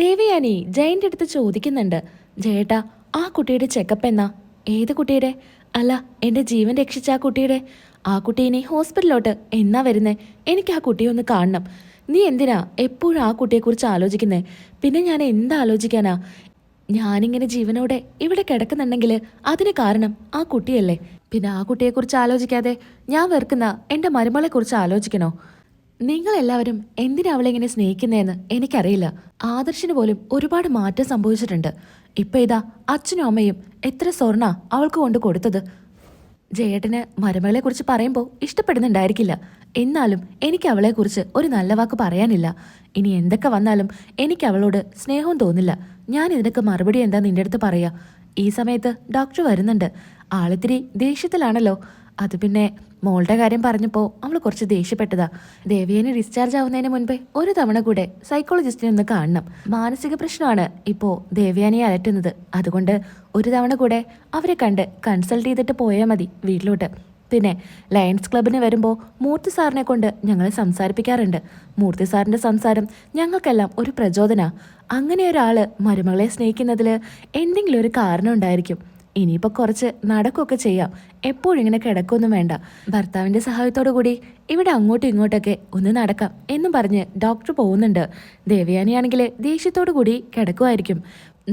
ദേവയാനി ജയന്റെ അടുത്ത് ചോദിക്കുന്നുണ്ട്. ജയേട്ടാ ആ കുട്ടിയുടെ ചെക്കപ്പ് എന്നാ? ഏത് കുട്ടിയുടെ? അല്ല എന്റെ ജീവൻ രക്ഷിച്ച ആ കുട്ടിയുടെ. ആ കുട്ടി ഇനി ഹോസ്പിറ്റലിലോട്ട് എന്നാ വരുന്നേ? എനിക്ക് ആ കുട്ടിയെ ഒന്ന് കാണണം. നീ എന്തിനാ എപ്പോഴും ആ കുട്ടിയെക്കുറിച്ച് ആലോചിക്കുന്നേ? പിന്നെ ഞാൻ എന്താ ആലോചിക്കാനാ? ഞാനിങ്ങനെ ജീവനോടെ ഇവിടെ കിടക്കുന്നുണ്ടെങ്കിൽ അതിന് കാരണം ആ കുട്ടിയല്ലേ. പിന്നെ ആ കുട്ടിയെക്കുറിച്ച് ആലോചിക്കാതെ ഞാൻ വെറുക്കുന്ന എന്റെ മരുമകളെക്കുറിച്ച് ആലോചിക്കണോ? നിങ്ങളെല്ലാവരും എന്തിനാ അവളെ ഇങ്ങനെ സ്നേഹിക്കുന്നതെന്ന് എനിക്കറിയില്ല. ആദർശിന് പോലും ഒരുപാട് മാറ്റം സംഭവിച്ചിട്ടുണ്ട്. ഇപ്പൊ ഇതാ അച്ഛനും അമ്മയും എത്ര സ്വർണ അവൾക്ക് കൊണ്ട് കൊടുത്തത്. ജയേട്ടന് മരുമകളെ കുറിച്ച് പറയുമ്പോൾ ഇഷ്ടപ്പെടുന്നുണ്ടായിരിക്കില്ല. എന്നാലും എനിക്ക് അവളെക്കുറിച്ച് ഒരു നല്ല വാക്ക് പറയാനില്ല. ഇനി എന്തൊക്കെ വന്നാലും എനിക്ക് അവളോട് സ്നേഹവും തോന്നില്ല. ഞാൻ ഇതിനൊക്കെ മറുപടി എന്താ നിന്റെ അടുത്ത് പറയാ? ഈ സമയത്ത് ഡോക്ടർ വരുന്നുണ്ട്. ആളിത്തിരി ദേഷ്യത്തിലാണല്ലോ. അത് പിന്നെ മോളുടെ കാര്യം പറഞ്ഞപ്പോൾ അവൾ കുറച്ച് ദേഷ്യപ്പെട്ടതാ. ദേവിയനെ ഡിസ്ചാർജ് ആവുന്നതിന് മുൻപേ ഒരു തവണ കൂടെ സൈക്കോളജിസ്റ്റിനെ ഒന്ന് കാണണം. മാനസിക പ്രശ്നമാണ് ഇപ്പോൾ ദേവയാനിയെ അലറ്റുന്നത് അതുകൊണ്ട് ഒരു തവണ കൂടെ അവരെ കണ്ട് കൺസൾട്ട് ചെയ്തിട്ട് പോയാൽ മതി വീട്ടിലോട്ട്. പിന്നെ ലയൺസ് ക്ലബിന് വരുമ്പോൾ മൂർത്തി സാറിനെ കൊണ്ട് ഞങ്ങളെ സംസാരിപ്പിക്കാറുണ്ട്. മൂർത്തി സാറിന്റെ സംസാരം ഞങ്ങൾക്കെല്ലാം ഒരു പ്രചോദന. അങ്ങനെ ഒരാൾ മരുമകളെ സ്നേഹിക്കുന്നതിൽ എന്തെങ്കിലും ഒരു കാരണം ഉണ്ടായിരിക്കും. ഇനിയിപ്പോൾ കുറച്ച് നടക്കുകയൊക്കെ ചെയ്യാം. എപ്പോഴും ഇങ്ങനെ കിടക്കൊന്നും വേണ്ട. ഭർത്താവിന്റെ സഹായത്തോടു കൂടി ഇവിടെ അങ്ങോട്ടും ഇങ്ങോട്ടൊക്കെ ഒന്ന് നടക്കാം എന്നും പറഞ്ഞ് ഡോക്ടർ പോകുന്നുണ്ട്. ദേവയാനിയാണെങ്കിൽ ദേഷ്യത്തോടു കൂടി കിടക്കുമായിരിക്കും.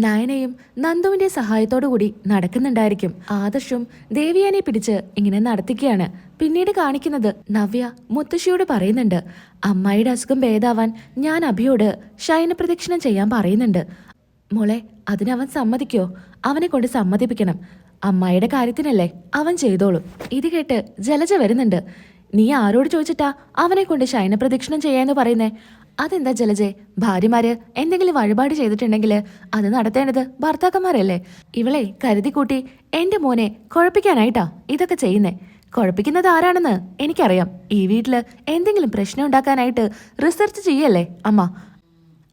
നയനയും നന്ദുവിന്റെ സഹായത്തോടു കൂടി നടക്കുന്നുണ്ടായിരിക്കും. ആദർശും ദേവിയാനെ പിടിച്ച് ഇങ്ങനെ നടത്തിക്കുകയാണ്. പിന്നീട് കാണിക്കുന്നത് നവ്യ മുത്തശ്ശിയോട് പറയുന്നുണ്ട്. അമ്മായിയുടെ അസുഖം ഭേദാവാൻ ഞാൻ അഭിയോട് ശയനപ്രദക്ഷിണം ചെയ്യാൻ പറയുന്നുണ്ട്. മോളെ അതിനവൻ സമ്മതിക്കോ? അവനെ കൊണ്ട് സമ്മതിപ്പിക്കണം. അമ്മായിയുടെ കാര്യത്തിനല്ലേ അവൻ ചെയ്തോളും. ഇത് കേട്ട് ജലജ വരുന്നുണ്ട്. നീ ആരോട് ചോദിച്ചിട്ടാ അവനെ കൊണ്ട് ശയന പ്രദക്ഷിണം ചെയ്യാന്ന് പറയുന്നേ? അതെന്താ ജലജെ? ഭാര്യമാര് എന്തെങ്കിലും വഴിപാട് ചെയ്തിട്ടുണ്ടെങ്കിൽ അത് നടത്തേണ്ടത് ഭർത്താക്കന്മാരല്ലേ? ഇവളെ കരുതി കൂട്ടി എന്റെ മോനെ കുഴപ്പിക്കാനായിട്ടാ ഇതൊക്കെ ചെയ്യുന്നേ. കുഴപ്പിക്കുന്നത് ആരാണെന്ന് എനിക്കറിയാം. ഈ വീട്ടിൽ എന്തെങ്കിലും പ്രശ്നം ഉണ്ടാക്കാനായിട്ട് റിസർച്ച് ചെയ്യല്ലേ അമ്മ?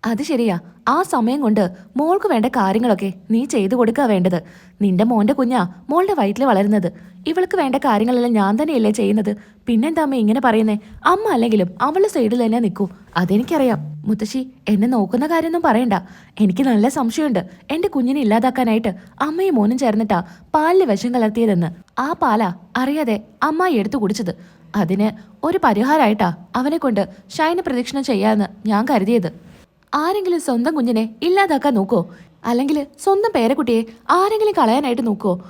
അത് ശരിയാ. ആ സമയം കൊണ്ട് മോൾക്ക് വേണ്ട കാര്യങ്ങളൊക്കെ നീ ചെയ്തു കൊടുക്കുക വേണ്ടത്. നിന്റെ മോന്റെ കുഞ്ഞാ മോളുടെ വയറ്റിൽ വളരുന്നത്. ഇവൾക്ക് വേണ്ട കാര്യങ്ങളെല്ലാം ഞാൻ തന്നെയല്ലേ ചെയ്യുന്നത്. പിന്നെന്താ അമ്മ ഇങ്ങനെ പറയുന്നേ? അമ്മ അല്ലെങ്കിലും അവളുടെ സൈഡിൽ തന്നെ നിൽക്കൂ. അതെനിക്കറിയാം. മുത്തശ്ശി എന്നെ നോക്കുന്ന കാര്യമൊന്നും പറയണ്ട. എനിക്ക് നല്ല സംശയമുണ്ട്. എന്റെ കുഞ്ഞിനെ ഇല്ലാതാക്കാനായിട്ട് അമ്മയും മോനും ചേർന്നിട്ടാ പാലിൽ വിഷം കലർത്തിയതെന്ന്. ആ പാലാ അറിയാതെ അമ്മായി എടുത്തു കുടിച്ചത്. അതിന് ഒരു പരിഹാരമായിട്ടാ അവനെ കൊണ്ട് ശയന പ്രദക്ഷിണം ചെയ്യാന്ന് ഞാൻ കരുതിയത്. ആരെങ്കിലും സ്വന്തം കുഞ്ഞിനെ ഇല്ലാതാക്കാൻ നോക്കോ? അല്ലെങ്കിൽ സ്വന്തം പേരക്കുട്ടിയെ ആരെങ്കിലും കളയാനായിട്ട് നോക്കോ?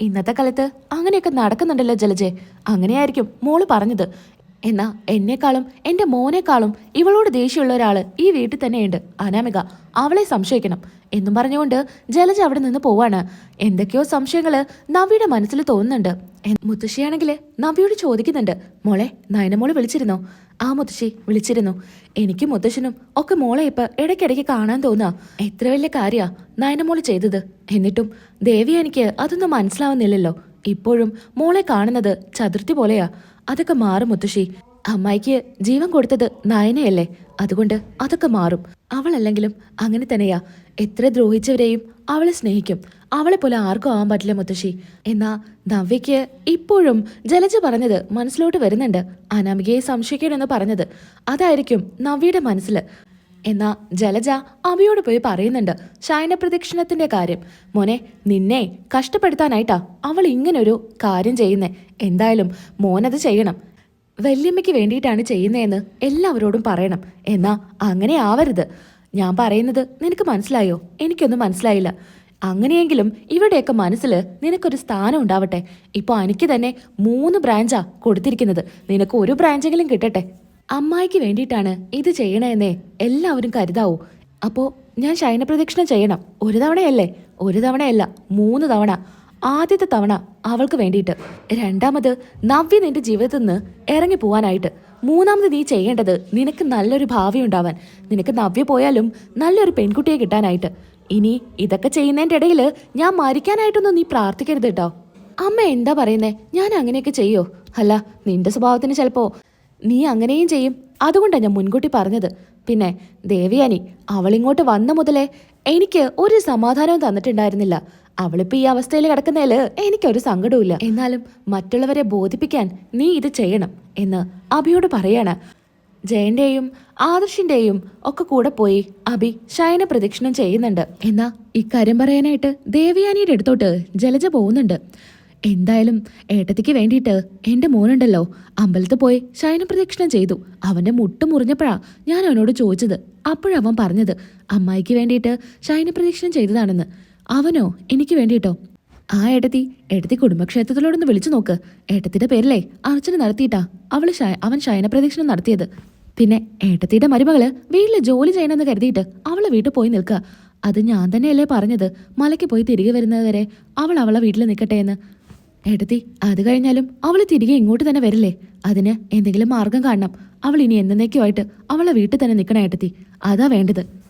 ഇന്നത്തെ കാലത്ത് അങ്ങനെയൊക്കെ നടക്കുന്നുണ്ടല്ലോ ജലജെ. അങ്ങനെയായിരിക്കും മോൾ പറഞ്ഞത്. എന്നാ എന്നെക്കാളും എന്റെ മോനേക്കാളും ഇവളോട് ദേഷ്യമുള്ള ഒരാൾ ഈ വീട്ടിൽ തന്നെയുണ്ട്. അനാമിക അവളെ സംശയിക്കണം. എന്നും പറഞ്ഞുകൊണ്ട് ജലജ അവിടെ നിന്ന് പോവാണ്. എന്തൊക്കെയോ സംശയങ്ങൾ നവിയുടെ മനസ്സിൽ തോന്നുന്നുണ്ട്. മുത്തശ്ശിയാണെങ്കിൽ നവിയോട് ചോദിക്കുന്നുണ്ട്. മോളെ നയനമോൾ വിളിച്ചിരുന്നോ? ആ മുത്തശ്ശി വിളിച്ചിരുന്നു. എനിക്കും മുത്തശ്ശനും ഒക്കെ മോളെ ഇപ്പൊ ഇടയ്ക്കിടയ്ക്ക് കാണാൻ തോന്നാ. എത്ര വലിയ കാര്യാ നയനമോൾ ചെയ്തത്. എന്നിട്ടും ദേവി എനിക്ക് അതൊന്നും മനസ്സിലാവുന്നില്ലല്ലോ. ഇപ്പോഴും മോളെ കാണുന്നത് ചതുർത്ഥി പോലെയാ. അതൊക്കെ മാറും മുത്തശ്ശി. അമ്മായിക്ക് ജീവൻ കൊടുത്തത് നയനയല്ലേ. അതുകൊണ്ട് അതൊക്കെ മാറും. അവളല്ലെങ്കിലും അങ്ങനെ തന്നെയാ. എത്ര ദ്രോഹിച്ചവരെയും അവളെ സ്നേഹിക്കും. അവളെ പോലെ ആർക്കും ആവാൻ പറ്റില്ല മുത്തശ്ശി. എന്നാ നവ്യയ്ക്ക് ഇപ്പോഴും ജലജ പറഞ്ഞത് മനസ്സിലോട്ട് വരുന്നുണ്ട്. അനാമികയെ സംശയിക്കണമെന്ന് പറഞ്ഞത്. അതായിരിക്കും നവ്യയുടെ മനസ്സിൽ. എന്നാ ജലജ അവിയോട് പോയി പറയുന്നുണ്ട്. ശയന പ്രദക്ഷിണത്തിന്റെ കാര്യം. മോനെ നിന്നെ കഷ്ടപ്പെടുത്താനായിട്ടാ അവൾ ഇങ്ങനൊരു കാര്യം ചെയ്യുന്നേ. എന്തായാലും മോനത് ചെയ്യണം. വല്യമ്മയ്ക്ക് വേണ്ടിയിട്ടാണ് ചെയ്യുന്നതെന്ന് എല്ലാവരോടും പറയണം. എന്നാ അങ്ങനെ ആവരുത്. ഞാൻ പറയുന്നത് നിനക്ക് മനസ്സിലായോ? എനിക്കൊന്നും മനസ്സിലായില്ല. അങ്ങനെയെങ്കിലും ഇവിടെയൊക്കെ മനസ്സിൽ നിനക്കൊരു സ്ഥാനം ഉണ്ടാവട്ടെ. ഇപ്പോൾ എനിക്ക് തന്നെ മൂന്ന് ബ്രാഞ്ചാ കൊടുത്തിരിക്കുന്നത്. നിനക്ക് ഒരു ബ്രാഞ്ചെങ്കിലും കിട്ടട്ടെ. അമ്മായിക്ക് വേണ്ടിയിട്ടാണ് ഇത് ചെയ്യണമെന്നേ എല്ലാവരും കരുതാവൂ. അപ്പോ ഞാൻ ശയനപ്രദക്ഷിണം ചെയ്യണം. ഒരു തവണയല്ലേ? ഒരു തവണയല്ല മൂന്ന് തവണ. ആദ്യത്തെ തവണ അവൾക്ക് വേണ്ടിയിട്ട്. രണ്ടാമത് നവ്യ നിന്റെ ജീവിതത്തിൽ നിന്ന് ഇറങ്ങി പോവാനായിട്ട്. മൂന്നാമത് നീ ചെയ്യേണ്ടത് നിനക്ക് നല്ലൊരു ഭാവി ഉണ്ടാവാൻ നിനക്ക് നവ്യ പോയാലും നല്ലൊരു പെൺകുട്ടിയെ കിട്ടാനായിട്ട്. ഇനി ഇതൊക്കെ ചെയ്യുന്നതിന്റെ ഇടയിൽ ഞാൻ മരിക്കാനായിട്ടൊന്നും നീ പ്രാർത്ഥിക്കരുത് കേട്ടോ. അമ്മ എന്താ പറയുന്നേ? ഞാൻ അങ്ങനെയൊക്കെ ചെയ്യോ? അല്ല നിന്റെ സ്വഭാവത്തിന് ചിലപ്പോ നീ അങ്ങനെയും ചെയ്യും. അതുകൊണ്ടാണ് ഞാൻ മുൻകൂട്ടി പറഞ്ഞത്. പിന്നെ ദേവിയാനി അവളിങ്ങോട്ട് വന്ന മുതലേ എനിക്ക് ഒരു സമാധാനവും തന്നിട്ടുണ്ടായിരുന്നില്ല. അവളിപ്പോ ഈ അവസ്ഥയിൽ കിടക്കുന്നതിൽ എനിക്കൊരു സങ്കടവുമില്ല. എന്നാലും മറ്റുള്ളവരെ ബോധിപ്പിക്കാൻ നീ ഇത് ചെയ്യണം എന്ന് അഭിയോട് പറയാണ്. ജയന്റെയും ആദർശിന്റെയും ഒക്കെ കൂടെ പോയി അഭി ശയന പ്രദക്ഷിണം ചെയ്യുന്നുണ്ട്. എന്നാ ഇക്കാര്യം പറയാനായിട്ട് ദേവയാനിയുടെ അടുത്തോട്ട് ജലജ പോകുന്നുണ്ട്. എന്തായാലും ഏട്ടത്തിക്ക് വേണ്ടിയിട്ട് എന്റെ മോനുണ്ടല്ലോ. അമ്പലത്തിൽ പോയി ശയന പ്രദക്ഷിണം ചെയ്തു. അവന്റെ മുട്ട് മുറിഞ്ഞപ്പോഴാ ഞാൻ അവനോട് ചോദിച്ചത്. അപ്പോഴവൻ പറഞ്ഞത് അമ്മായിക്ക് വേണ്ടിയിട്ട് ശയന പ്രദക്ഷിണം ചെയ്തതാണെന്ന്. അവനോ എനിക്ക് വേണ്ടിയിട്ടോ? ആ ഏട്ടത്തി ഏട്ടത്തി കുടുംബക്ഷേത്രത്തിലോടൊന്ന് വിളിച്ചു നോക്ക്. ഏട്ടത്തിന്റെ പേരിലേ അർച്ചന നടത്തിയിട്ടാ അവൾ അവൻ ശയന പ്രദക്ഷിണം നടത്തിയത്. പിന്നെ ഏട്ടത്തിയുടെ മരുമകൾ വീട്ടിൽ ജോലി ചെയ്യണമെന്ന് കരുതിയിട്ട് അവളെ വീട്ടിൽ പോയി നിൽക്കുക. അത് ഞാൻ തന്നെയല്ലേ പറഞ്ഞത്. മലയ്ക്ക് പോയി തിരികെ വരുന്നത് വരെ അവൾ അവളെ വീട്ടിൽ നിൽക്കട്ടെ എന്ന്. ഏട്ടത്തി അത് കഴിഞ്ഞാലും അവൾ തിരികെ ഇങ്ങോട്ട് തന്നെ വരില്ലേ? അതിന് എന്തെങ്കിലും മാർഗം കാണണം. അവൾ ഇനി എന്നേക്കുമായിട്ട് അവളെ വീട്ടിൽ തന്നെ നിൽക്കണം ഏട്ടത്തി. അതാ വേണ്ടത്.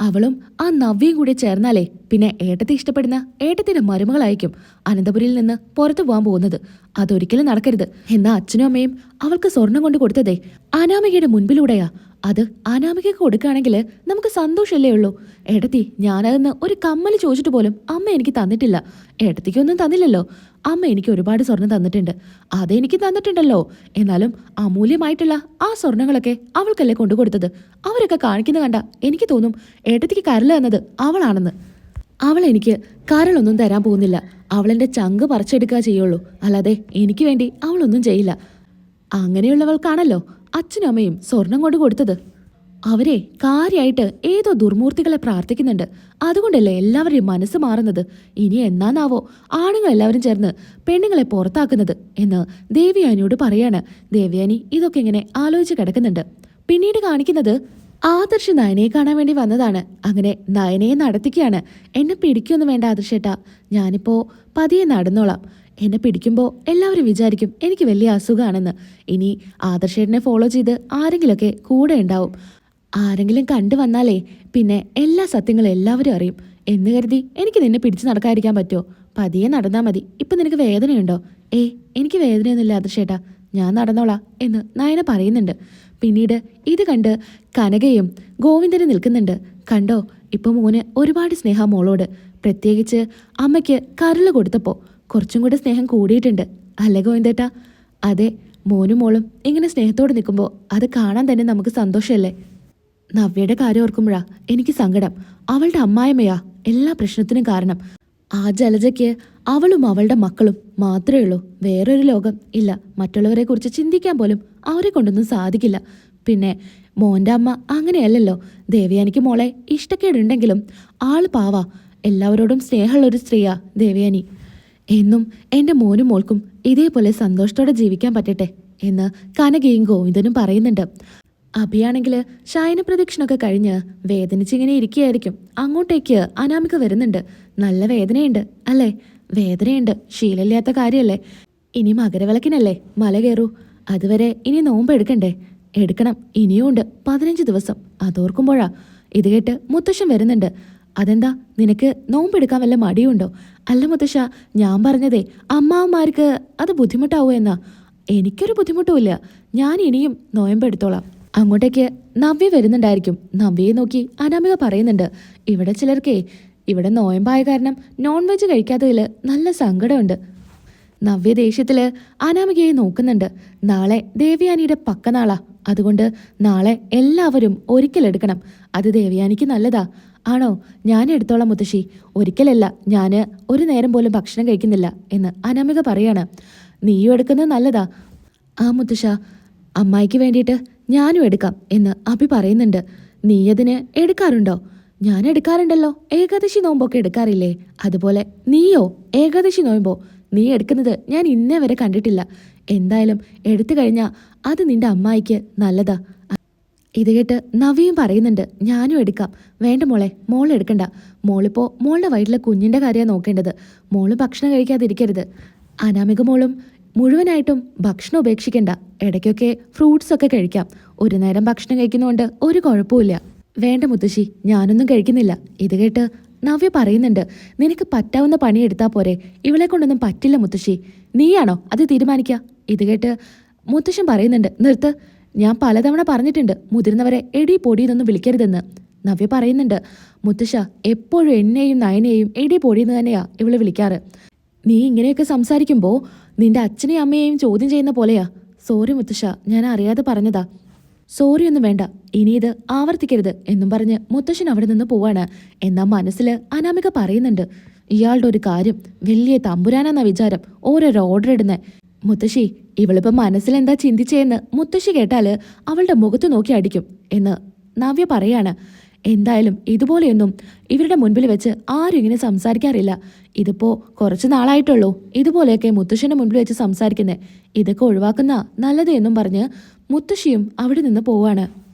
അവളും ആ നവ്യയും കൂടി ചേർന്നാലേ പിന്നെ ഏട്ടത്തെ ഇഷ്ടപ്പെടുന്ന ഏട്ടത്തിന്റെ മരുമകളായിരിക്കും അനന്തപുരിയിൽ നിന്ന് പുറത്തു പോകാൻ പോകുന്നത്. അതൊരിക്കലും നടക്കരുത്. എന്നാ അച്ഛനും അമ്മയും അവൾക്ക് സ്വർണം കൊണ്ട് കൊടുത്തതേ. അനാമികയുടെ മുൻപിലൂടെയാ. അത് അനാമികയ്ക്ക് കൊടുക്കുകയാണെങ്കിൽ നമുക്ക് സന്തോഷമല്ലേ ഉള്ളൂ? എടത്തി ഞാനതെന്ന് ഒരു കമ്മൽ ചോദിച്ചിട്ട് പോലും അമ്മ എനിക്ക് തന്നിട്ടില്ല. ഏട്ടത്തിക്കൊന്നും തന്നില്ലല്ലോ. അമ്മ എനിക്ക് ഒരുപാട് സ്വർണം തന്നിട്ടുണ്ട്. അതെനിക്ക് തന്നിട്ടുണ്ടല്ലോ. എന്നാലും അമൂല്യമായിട്ടുള്ള ആ സ്വർണങ്ങളൊക്കെ അവൾക്കല്ലേ കൊണ്ടു കൊടുത്തത് അവരൊക്കെ കാണിക്കുന്ന കണ്ട എനിക്ക് തോന്നും എടത്തിക്ക് കരല എന്നത് അവളാണെന്ന്. അവൾ എനിക്ക് കരളൊന്നും തരാൻ പോകുന്നില്ല. അവളെന്റെ ചങ്ക് പറിച്ചെടുക്കുക ചെയ്യുള്ളൂ. അല്ലാതെ എനിക്ക് വേണ്ടി അവളൊന്നും ചെയ്യില്ല. അങ്ങനെയുള്ളവൾക്കാണല്ലോ അച്ഛനും അമ്മയും സ്വർണം കൊണ്ട് കൊടുത്തത്. അവരെ കാര്യമായിട്ട് ഏതോ ദുർമൂർത്തികളെ പ്രാർത്ഥിക്കുന്നുണ്ട്. അതുകൊണ്ടല്ലേ എല്ലാവരുടെയും മനസ്സ് മാറുന്നത്. ഇനി എന്നാന്നാവോ ആണുങ്ങൾ എല്ലാവരും ചേർന്ന് പെണ്ണുങ്ങളെ പുറത്താക്കുന്നത് എന്ന് ദേവിയാനിയോട് പറയാണ്. ദേവിയാനി ഇതൊക്കെ ഇങ്ങനെ ആലോചിച്ച് കിടക്കുന്നുണ്ട്. പിന്നീട് കാണിക്കുന്നത് ആദർശ് നയനയെ കാണാൻ വേണ്ടി വന്നതാണ്. അങ്ങനെ നയനയെ നടത്തിക്കുകയാണ്. എന്നെ പിടിക്കൊന്നും വേണ്ട ആദർശേട്ടാ. ഞാനിപ്പോൾ പതിയെ നടന്നോളാം. എന്നെ പിടിക്കുമ്പോൾ എല്ലാവരും വിചാരിക്കും എനിക്ക് വലിയ അസുഖമാണെന്ന് ഇനി ആദർശേട്ടനെ ഫോളോ ചെയ്ത് ആരെങ്കിലുമൊക്കെ കൂടെ ഉണ്ടാവും. ആരെങ്കിലും കണ്ടു വന്നാലേ പിന്നെ എല്ലാ സത്യങ്ങളും എല്ലാവരും അറിയും. എന്ന് കരുതി എനിക്ക് നിന്നെ പിടിച്ചു നടക്കാതിരിക്കാൻ പറ്റുമോ? പതിയെ നടന്നാൽ മതി. ഇപ്പൊ നിനക്ക് വേദനയുണ്ടോ? ഏ എനിക്ക് വേദനയൊന്നുമില്ല ആദർശേട്ടാ. ഞാൻ നടന്നോളാം എന്ന് നയന പറയുന്നുണ്ട്. പിന്നീട് ഇത് കണ്ട് കനകയും ഗോവിന്ദനും നിൽക്കുന്നുണ്ട്. കണ്ടോ ഇപ്പൊ മോന് ഒരുപാട് സ്നേഹ മോളോട്. പ്രത്യേകിച്ച് അമ്മയ്ക്ക് കരൾ കൊടുത്തപ്പോ കുറച്ചും കൂടെ സ്നേഹം കൂടിയിട്ടുണ്ട്. അല്ല ഗോവിന്ദേട്ടാ? അതെ മോനും മോളും ഇങ്ങനെ സ്നേഹത്തോടെ നിൽക്കുമ്പോൾ അത് കാണാൻ തന്നെ നമുക്ക് സന്തോഷമല്ലേ? നവ്യയുടെ കാര്യം ഓർക്കുമ്പോഴാ എനിക്ക് സങ്കടം. അവളുടെ അമ്മായിമ്മയാ എല്ലാ പ്രശ്നത്തിനും കാരണം. ആ ജലജയ്ക്ക് അവളും അവളുടെ മക്കളും മാത്രമേ ഉള്ളൂ. വേറൊരു ലോകം ഇല്ല. മറ്റുള്ളവരെ കുറിച്ച് ചിന്തിക്കാൻ പോലും അവരെ കൊണ്ടൊന്നും സാധിക്കില്ല. പിന്നെ മോന്റെ അമ്മ അങ്ങനെയല്ലല്ലോ. ദേവയാനിക്ക് മോളെ ഇഷ്ടക്കേടുണ്ടെങ്കിലും ആൾ പാവാ. എല്ലാവരോടും സ്നേഹമുള്ള ഒരു സ്ത്രീയാ ദേവയാനി. എന്നും എന്റെ മോനും മോൾക്കും ഇതേപോലെ സന്തോഷത്തോടെ ജീവിക്കാൻ പറ്റട്ടെ എന്ന് കനകയും ഗോവിന്ദനും പറയുന്നുണ്ട്. അഭിയാണെങ്കിൽ ശയന പ്രദക്ഷിണൊക്കെ കഴിഞ്ഞ് വേദനിച്ചിങ്ങനെ ഇരിക്കുകയായിരിക്കും. അങ്ങോട്ടേക്ക് അനാമിക വരുന്നുണ്ട്. നല്ല വേദനയുണ്ട് അല്ലേ? വേദനയുണ്ട് ശീലമില്ലാത്ത കാര്യമല്ലേ? ഇനി മകരവിളക്കിനല്ലേ? മല കയറൂ. അതുവരെ ഇനി നോമ്പ് എടുക്കണ്ടേ? എടുക്കണം. ഇനിയുമുണ്ട് പതിനഞ്ച് ദിവസം. അതോർക്കുമ്പോഴാ. ഇത് കേട്ട് മുത്തശ്ശൻ വരുന്നുണ്ട്. അതെന്താ? നിനക്ക് നോമ്പെടുക്കാൻ വല്ല മടിയുണ്ടോ? അല്ല മുത്തശ്ശ ഞാൻ പറഞ്ഞതേ അമ്മാവന്മാർക്ക് അത് ബുദ്ധിമുട്ടാവോ എന്നാ? എനിക്കൊരു ബുദ്ധിമുട്ടുമില്ല ഞാൻ ഇനിയും നോയമ്പെടുത്തോളാം. അങ്ങോട്ടേക്ക് നവ്യ വരുന്നുണ്ടായിരിക്കും. നവ്യയെ നോക്കി അനാമിക പറയുന്നുണ്ട് ഇവിടെ ചിലർക്കേ ഇവിടെ നോയമ്പായ കാരണം നോൺ വെജ് കഴിക്കാത്തതിൽ നല്ല സങ്കടമുണ്ട്. നവ്യ ദേഷ്യത്തിൽ അനാമികയെ നോക്കുന്നുണ്ട്. നാളെ ദേവയാനിയുടെ പക്കനാളാ. അതുകൊണ്ട് നാളെ എല്ലാവരും ഒരിക്കലെടുക്കണം. അത് ദേവയാനിക്ക് നല്ലതാ. ആണോ? ഞാൻ എടുത്തോളാം മുത്തശ്ശി. ഒരിക്കലല്ല ഞാൻ ഒരു നേരം പോലും ഭക്ഷണം കഴിക്കുന്നില്ല എന്ന് അനാമിക പറയാണ്. നീയും എടുക്കുന്നത് നല്ലതാ. ആ മുത്തശ്ശ അമ്മായിക്ക് വേണ്ടിയിട്ട് ഞാനും എടുക്കാം എന്ന് അഭി പറയുന്നുണ്ട്. നീ അതിന് എടുക്കാറുണ്ടോ? ഞാൻ എടുക്കാറുണ്ടല്ലോ. ഏകാദശി നോമ്പൊക്കെ എടുക്കാറില്ലേ? അതുപോലെ നീയോ ഏകാദശി നോയമ്പോ നീ എടുക്കുന്നത് ഞാൻ ഇന്നേ വരെ കണ്ടിട്ടില്ല. എന്തായാലും എടുത്തു കഴിഞ്ഞാൽ അത് നിന്റെ അമ്മായിക്ക് നല്ലതാ. ഇത് കേട്ട് നവിയും പറയുന്നുണ്ട് ഞാനും എടുക്കാം. വേണ്ട മോളെ മോൾ എടുക്കണ്ട. മോളിപ്പോ മോളുടെ വയറ്റിലെ കുഞ്ഞിന്റെ കാര്യമാണ് നോക്കേണ്ടത്. മോൾ ഭക്ഷണം കഴിക്കാതിരിക്കരുത്. അനാമിക മോളും മുഴുവനായിട്ടും ഭക്ഷണം ഉപേക്ഷിക്കണ്ട. ഇടയ്ക്കൊക്കെ ഫ്രൂട്ട്സ് ഒക്കെ കഴിക്കാം. ഒരു നേരം ഭക്ഷണം കഴിക്കുന്നതുകൊണ്ട് ഒരു കുഴപ്പമില്ല വേണ്ട മുത്തശ്ശി ഞാനൊന്നും കഴിക്കുന്നില്ല. ഇത് കേട്ട് നവ്യ പറയുന്നുണ്ട് നിനക്ക് പറ്റാവുന്ന പണി എടുത്താൽ പോരെ. ഇവളെ കൊണ്ടൊന്നും പറ്റില്ല മുത്തശ്ശി. നീയാണോ അത് തീരുമാനിക്കുക ഇത് കേട്ട് മുത്തശ്ശൻ പറയുന്നുണ്ട് നിർത്ത്. ഞാൻ പലതവണ പറഞ്ഞിട്ടുണ്ട് മുതിർന്നവരെ എടി പൊടിയെന്നൊന്നും വിളിക്കരുതെന്ന്. നവ്യ പറയുന്നുണ്ട് മുത്തശ്ശ എപ്പോഴും എന്നെയും നയനെയും എടി പൊടിയെന്ന് തന്നെയാ ഇവൾ വിളിക്കാറ്. നീ ഇങ്ങനെയൊക്കെ സംസാരിക്കുമ്പോൾ നിന്റെ അച്ഛനെയും അമ്മയെയും ചോദ്യം ചെയ്യുന്ന പോലെയാ. സോറി മുത്തശ്ശ ഞാൻ അറിയാതെ പറഞ്ഞതാ. സോറി ഒന്നും വേണ്ട ഇനി ഇത് ആവർത്തിക്കരുത് എന്നും പറഞ്ഞ് മുത്തശ്ശൻ അവിടെ നിന്ന് പോവാണ്. എന്നാ മനസ്സിൽ അനാമിക പറയുന്നുണ്ട് ഇയാളുടെ ഒരു കാര്യം വലിയ തമ്പുരാനെന്ന വിചാരം ഓരോരോ ഓർഡർ ഇടുന്നേ. മുത്തശ്ശി ഇവളിപ്പോ മനസ്സിലെന്താ ചിന്തിച്ചേന്ന് മുത്തശ്ശി കേട്ടാൽ അവളുടെ മുഖത്ത് നോക്കി അടിക്കും എന്ന് നവ്യ പറയാണ്. എന്തായാലും ഇതുപോലെയൊന്നും ഇവരുടെ മുൻപിൽ വെച്ച് ആരും ഇങ്ങനെ സംസാരിക്കാറില്ല. ഇതിപ്പോ കുറച്ച് നാളായിട്ടുള്ളൂ ഇതുപോലെയൊക്കെ മുത്തശ്ശിന്റെ മുൻപിൽ വെച്ച് സംസാരിക്കുന്നേ. ഇതൊക്കെ ഒഴിവാക്കുന്ന നല്ലത് എന്നും പറഞ്ഞ് മുത്തശ്ശിയും അവിടെ നിന്ന് പോവാണ്.